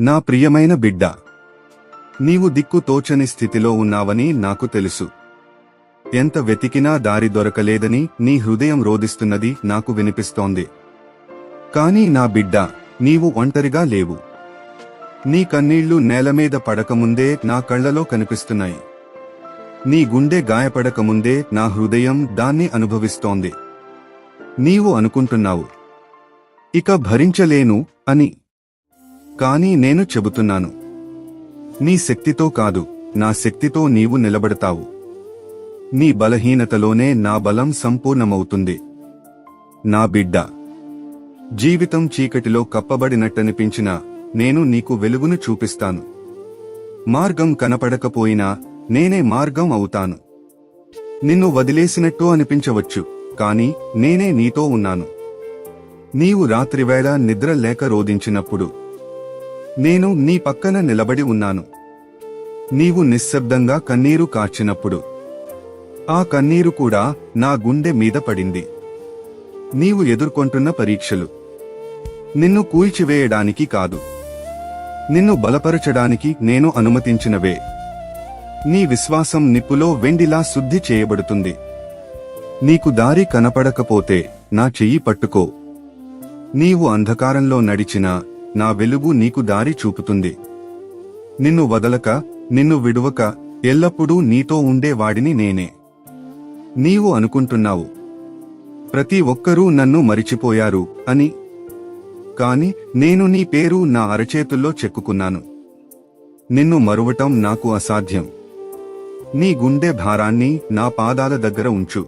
నా ప్రియమైన బిడ్డ నీవు దిక్కు తోచని స్థితిలో ఉన్నావని నాకు తెలుసు. ఎంత వెతికినా దారి దొరకలేదని నీ హృదయం రోధిస్తున్నది నాకు వినిపిస్తోంది. కానీ నా బిడ్డ నీవు ఒంటరిగా లేవు. నీ కన్నీళ్ళు నేలమీద పడకముందే నా కళ్ళలో కనిపిస్తున్నాయి. నీ గుండె గాయపడకముందే నా హృదయం దాన్ని అనుభవిస్తోంది. నీవు అనుకుంటున్నావు. ఇక భరించలేను అని కానీ నేను చెబుతున్నాను. నీ శక్తితో కాదు నా శక్తితో నీవు నిలబడతావు. నీ బలహీనతలోనే నా బలం సంపూర్ణమవుతుంది. నా బిడ్డ జీవితం చీకటిలో కప్పబడినట్టనిపించినా నేను నీకు వెలుగును చూపిస్తాను. మార్గం కనపడకపోయినా నేనే మార్గం అవుతాను. నిన్ను వదిలేసినట్టు అనిపించవచ్చు కాని నేనే నీతో ఉన్నాను. నీవు రాత్రివేళ నిద్ర లేక రోదించినప్పుడు నేను నీ పక్కన నిలబడి ఉన్నాను. నీవు నిశ్శబ్దంగా కన్నీరు కార్చినప్పుడు. ఆ కన్నీరు కూడా నా గుండె మీద పడింది. నీవు ఎదుర్కొంటున్న పరీక్షలు. నిన్ను కూల్చివేయడానికి కాదు. నిన్ను బలపరచడానికి నేను అనుమతించినవే. నీ విశ్వాసం నిప్పులో వెండిలా శుద్ధి చేయబడుతుంది. నీకు దారి కనపడకపోతే నా చెయ్యి పట్టుకో. నీవు అంధకారంలో నడిచినా నా వెలుగు నీకు దారి చూపుతుంది. నిన్ను వదలక నిన్ను విడువక ఎల్లప్పుడూ నీతో ఉండేవాడిని నేనే. నీవు అనుకుంటున్నావు. ప్రతి ఒక్కరూ నన్ను మరిచిపోయారు అని. కాని నేను నీ పేరు నా అరచేతుల్లో చెక్కుకున్నాను. నిన్ను మరువటం నాకు అసాధ్యం. నీ గుండె భారాన్ని నా పాదాల దగ్గర ఉంచు.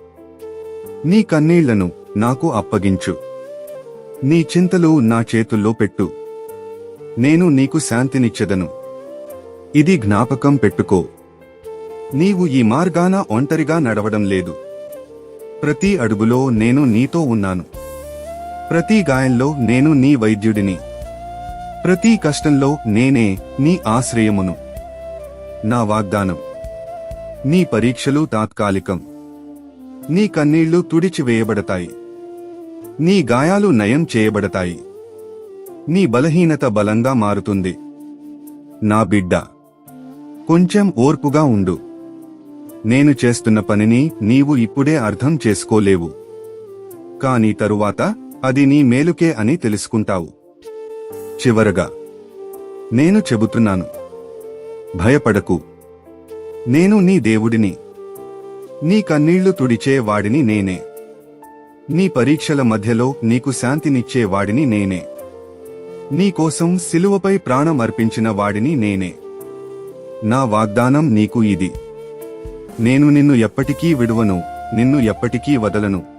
నీ కన్నీళ్ళను నాకు అప్పగించు. నీ చింతలు నా చేతుల్లో పెట్టు. నేను నీకు శాంతినిచ్చెదను. ఇది జ్ఞాపకం పెట్టుకో. నీవు ఈ మార్గాన ఒంటరిగా నడవడం లేదు. ప్రతి అడుగులో నేను నీతో ఉన్నాను. ప్రతి గాయంలో నేను నీ వైద్యుడిని. ప్రతి కష్టంలో నేనే నీ ఆశ్రయమును. నా వాగ్దానం. నీ పరీక్షలు తాత్కాలికం. నీ కన్నీళ్ళు తుడిచివేయబడతాయి. నీ గాయాలు నయం చేయబడతాయి. నీ బలహీనత బలంగా మారుతుంది. నా బిడ్డ కొంచెం ఓర్పుగా ఉండు. నేను చేస్తున్న పనిని నీవు ఇప్పుడే అర్థం చేసుకోలేవు. కాని తరువాత అది నీ మేలుకే అని తెలుసుకుంటావు. చివరగా నేను చెబుతున్నాను. భయపడకు. నేను నీ దేవుడిని. నీ కన్నీళ్ళు తుడిచే వాడిని నేనే. నీ పరీక్షల మధ్యలో నీకు శాంతినిచ్చే వాడిని నేనే. నీకోసం సిలువపై ప్రాణం అర్పించిన వాడిని నేనే. నా వాగ్దానం నీకు ఇది. నేను నిన్ను ఎప్పటికీ విడువను నిన్ను ఎప్పటికీ వదలను.